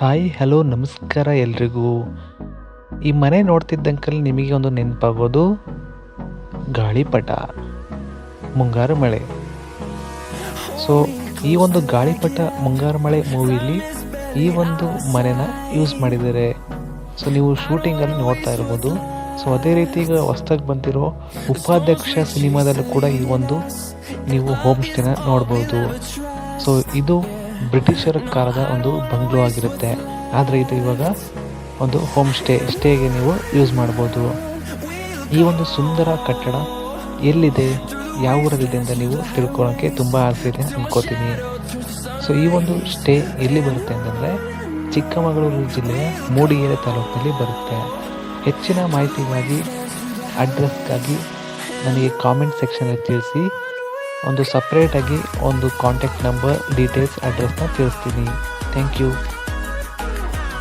Hi, hello, ನಮಸ್ಕಾರ ಎಲ್ರಿಗೂ. ಈ ಮನೆ ನೋಡ್ತಿದ್ದಂಕಲ್ಲಿ ನಿಮಗೆ ಒಂದು ನೆನಪಾಗೋದು ಗಾಳಿಪಟ, ಮುಂಗಾರು ಮಳೆ. ಸೊ ಈ ಒಂದು ಗಾಳಿಪಟ, ಮುಂಗಾರು ಮಳೆ ಮೂವಿಲಿ ಈ ಒಂದು ಮನೆನ ಯೂಸ್ ಮಾಡಿದ್ದಾರೆ. ಸೊ ನೀವು ಶೂಟಿಂಗಲ್ಲಿ ನೋಡ್ತಾ ಇರ್ಬೋದು. ಸೊ ಅದೇ ರೀತಿ ಈಗ ಹೊಸ್ದಾಗಿ ಬಂದಿರೋ ಉಪಾಧ್ಯಕ್ಷ ಸಿನಿಮಾದಲ್ಲೂ ಕೂಡ ಈ ಒಂದು ನೀವು ಹೋಮ್ ಸ್ಟೇನ ನೋಡ್ಬೋದು. ಸೊ ಇದು ಬ್ರಿಟಿಷರ ಕಾಲದ ಒಂದು ಬಂಗ್ಲೋ ಆಗಿರುತ್ತೆ. ಆದರೆ ಇದು ಇವಾಗ ಒಂದು ಹೋಮ್ ಸ್ಟೇ, ಸ್ಟೇಗೆ ನೀವು ಯೂಸ್ ಮಾಡ್ಬೋದು. ಈ ಒಂದು ಸುಂದರ ಕಟ್ಟಡ ಎಲ್ಲಿದೆ, ಯಾವ ಊರಲ್ಲಿದೆ ಅಂತ ನೀವು ತಿಳ್ಕೊಳ್ಳೋಕ್ಕೆ ತುಂಬ ಆಸೆ ಇದೆ ಅಂದ್ಕೋತೀನಿ ಸೊ ಈ ಒಂದು ಸ್ಟೇ ಎಲ್ಲಿ ಬರುತ್ತೆ ಅಂತಂದರೆ ಚಿಕ್ಕಮಗಳೂರು ಜಿಲ್ಲೆಯ ಮೂಡಿಗೆರೆ ತಾಲೂಕಿನಲ್ಲಿ ಬರುತ್ತೆ. ಹೆಚ್ಚಿನ ಮಾಹಿತಿಗಾಗಿ ಅಡ್ರೆಸ್ಗಾಗಿ ನನಗೆ ಕಾಮೆಂಟ್ ಸೆಕ್ಷನಲ್ಲಿ ತಿಳಿಸಿ. ಒಂದು ಸಪ್ರೇಟಾಗಿ ಒಂದು ಕಾಂಟ್ಯಾಕ್ಟ್ ನಂಬರ್ ಡೀಟೇಲ್ಸ್ ಅಡ್ರೆಸ್ನ ತಿಳಿಸ್ತೀನಿ. Thank you